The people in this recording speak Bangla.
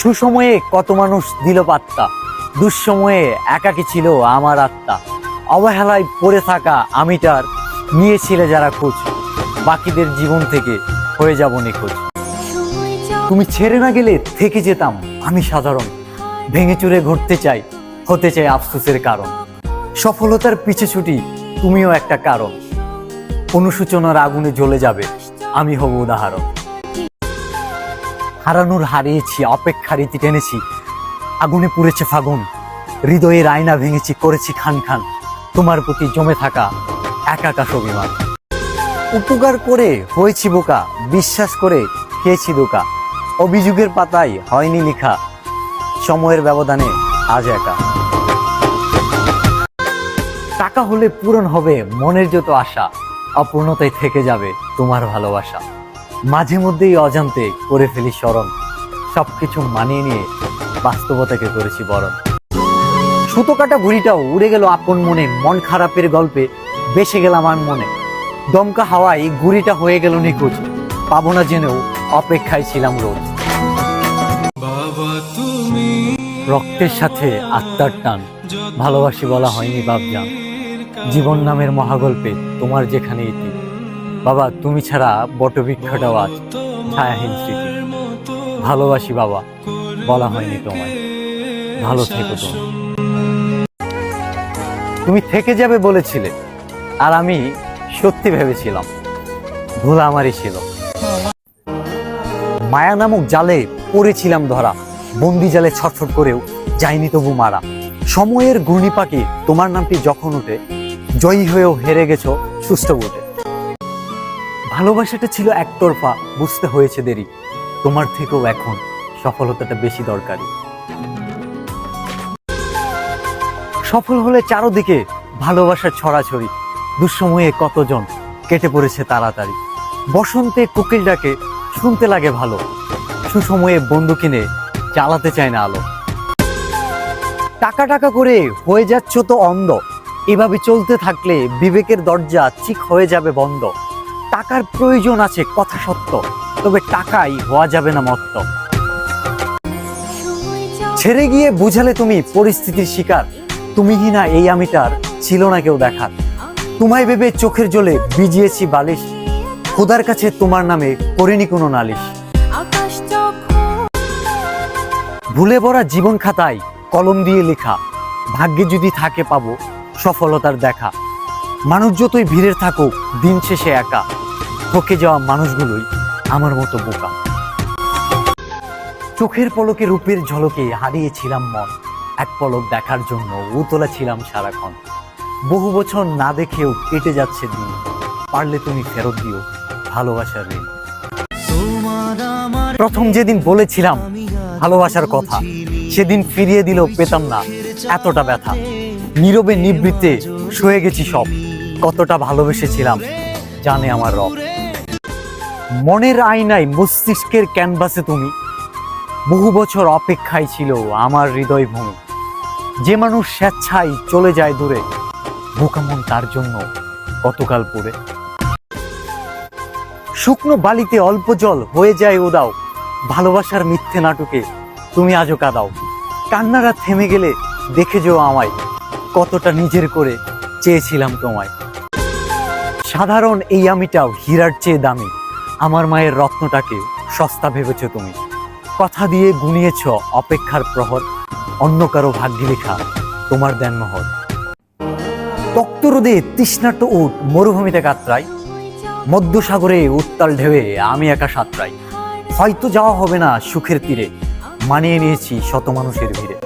সুসময়ে কত মানুষ দিল পাত্তা। দুঃসময়ে একাকী ছিল আমার আত্মা। অবহেলায় পড়ে থাকা আমিটার নিয়েছিলে যারা খোঁজ। বাকিদের জীবন থেকে হয়ে যাব নিখোঁজ। তুমি ছেড়ে না গেলে থেকে যেতাম আমি সাধারণ। ভেঙে চুরে ঘুরতে চাই, হতে চাই আফসোসের কারণ। সফলতার পিছে ছুটি তুমিও একটা কারণ। অনুসূচনার আগুনে জ্বলে যাবে, আমি হব উদাহরণ। হারানোর হারিয়েছি অপেক্ষা রীতি টেনেছি। আগুনে পুড়েছে ফাগুন, হৃদয়ের আয়না ভেঙেছি, করেছি খান খান। তোমার প্রতি জমে থাকা একাকাশ অভিমান। উপকার করে হয়েছি বোকা, বিশ্বাস করে খেয়েছি দোকা অভিযোগের পাতায় হয়নি লেখা, সময়ের ব্যবধানে আজ একা। টাকা হলে পূরণ হবে মনের যত আশা, অপূর্ণতায় থেকে যাবে তোমার ভালোবাসা। মাঝে মধ্যেই অজান্তে করে ফেলি স্মরণ। সবকিছু মানিয়ে নিয়ে বাস্তবতাকে করেছি বরণ। সুতো কাটা ঘুড়িটাও উড়ে গেল আপন মনে মন খারাপের গল্পে বেসে গেলাম আমার মনে। দমকা হাওয়ায় ঘুড়িটা হয়ে গেল নিখোঁজ পাবো না জেনেও অপেক্ষায় ছিলাম রোজ। রক্তের সাথে আত্মার টান ভালোবাসি বলা হয়নি বাবজান জীবন নামের মহাগল্পে তোমার যেখানে ইতি বাবা, তুমি ছাড়া বটবৃক্ষটাও আজ ছায়াহীন স্মৃতি। ভালোবাসি বাবা, বলা হয়নি তোমায়। ভালো থেকো তুমি। তুমি থেকে যাবে বলেছিলে, আর আমি সত্যি ভেবেছিলাম, ভুল আমারই ছিল। মায়া নামক জালে পড়েছিলাম ধরা, বন্দি জালে ছটফট করেও যায়নি তবু মারা। সময়ের ঘূর্ণি পাখি তোমার নামটি যখন ওঠে, জয়ী হয়েও হেরে গেছো সুস্থ উঠে ভালোবাসাটা ছিল একতরফা, বুঝতে হয়েছে দেরি। তোমার থেকেও এখন সফলতাটা বেশি দরকারি। সফল হলে চারদিকে ভালোবাসার ছড়াছড়ি। দুঃসময়ে কতজন কেটে পড়েছে তাড়াতাড়ি। বসন্তে কোকিল ডাকে শুনতে লাগে ভালো। সুসময়ে বন্ধু কিনে চালাতে চায় না আলো। টাকা টাকা করে হয়ে যাচ্ছ তো অন্ধ। এভাবে চলতে থাকলে বিবেকের দরজা চিক হয়ে যাবে বন্ধ। টাকার প্রয়োজন আছে, কথা সত্য। তবে টাকাই হওয়া যাবে না মত্ত। ছেড়ে গিয়ে বুঝালে তুমি পরিস্থিতির শিকার। তুমিহি না এই আমিটার? ছিল না কেউ দেখার। তোমায় ভেবে চোখের জলে ভিজিয়েছি বালিশ। খোদার কাছে তোমার নামে করিনি কোনো নালিশ। ভুলে ভরা জীবন খাতায় কলম দিয়ে লেখা, ভাগ্যে যদি থাকে পাবো সফলতার দেখা। মানুষ যতই ভিড়ের থাকুক, দিন শেষে একা। ঠকে যাওয়া মানুষগুলোই আমার মতো বোকা। চোখের পলকে রূপের ঝলকে হারিয়েছিলাম মন। এক পলক দেখার জন্য উতলা ছিলাম সারাক্ষণ। বহু বছর না দেখেও কেটে যাচ্ছে দিন। পারলে তুমি ফেরত দিও ভালোবাসার ঋণ। প্রথম যেদিন বলেছিলাম ভালোবাসার কথা, সেদিন ফিরিয়ে দিলেও পেতাম না। এতটা ব্যথা। নীরবে নিবৃত্তে সয়ে গেছি সব। কতটা ভালোবেসেছিলাম জানে আমার রব। মনের আয়নায় মস্তিষ্কের ক্যানভাসে তুমি বহু বছর অপেক্ষায় ছিল আমার হৃদয় ভূমি। যে মানুষ স্বেচ্ছায় চলে যায় দূরে, বোকামন তার জন্য কতকাল পরে। শুকনো বালিতে অল্প জল হয়ে যায় উদাও, ভালোবাসার মিথ্যে নাটকে তুমি আজও কাঁদাও। কান্নারা থেমে গেলে দেখে যেও আমায়, কতটা নিজের করে চেয়েছিলাম তোমায়। সাধারণ এই আমিটাও হীরার চেয়ে দামি। আমার মায়ের রত্নটাকে সস্তা ভেবেছ তুমি। কথা দিয়ে গুনিয়েছ অপেক্ষার প্রহর, অন্য কারও ভাগ্যে লেখা তোমার দেন নহর তক্ত রোদে তৃষ্ণাট্য উঠ মরুভূমিতে কাতরাই মধ্যসাগরে উত্তাল ঢেউয়ে আমি একা সাঁতরাই। হয়তো যাওয়া হবে না সুখের তীরে, মানিয়ে নিয়েছি শত মানুষের ভিড়ে।